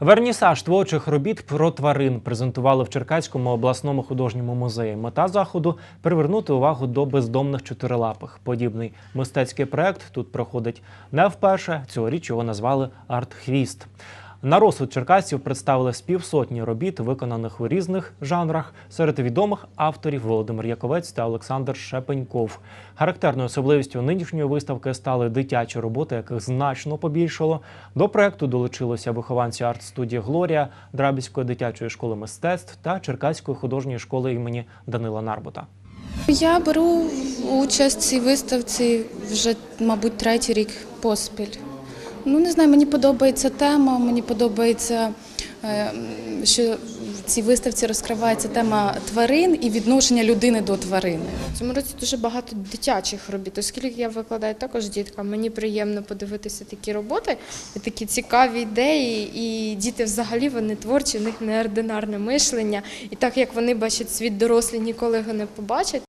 Вернісаж творчих робіт про тварин презентували в Черкаському обласному художньому музеї. Мета заходу привернути увагу до бездомних чотирилапих. Подібний мистецький проект тут проходить не вперше. Цьогоріч його назвали Арт-Хвіст. На розсуд черкасців представили з півсотні робіт, виконаних у різних жанрах. Серед відомих авторів Володимир Яковець та Олександр Шепеньков. Характерною особливістю нинішньої виставки стали дитячі роботи, яких значно побільшало. До проекту долучилися вихованці арт-студії Глорія, Драбівської дитячої школи мистецтв та Черкаської художньої школи імені Данила Нарбута. Я беру участь в цій виставці вже, мабуть, третій рік поспіль. Ну, не знаю, мені подобається тема, мені подобається, е, що в цій виставці розкривається тема тварин і відношення людини до тварини. В цьому році дуже багато дитячих робіт, оскільки я викладаю також діткам. Мені приємно подивитися такі роботи, і такі цікаві ідеї. І діти взагалі вони творчі, в них неординарне мишлення. І так як вони бачать світ дорослі, ніколи його не побачать.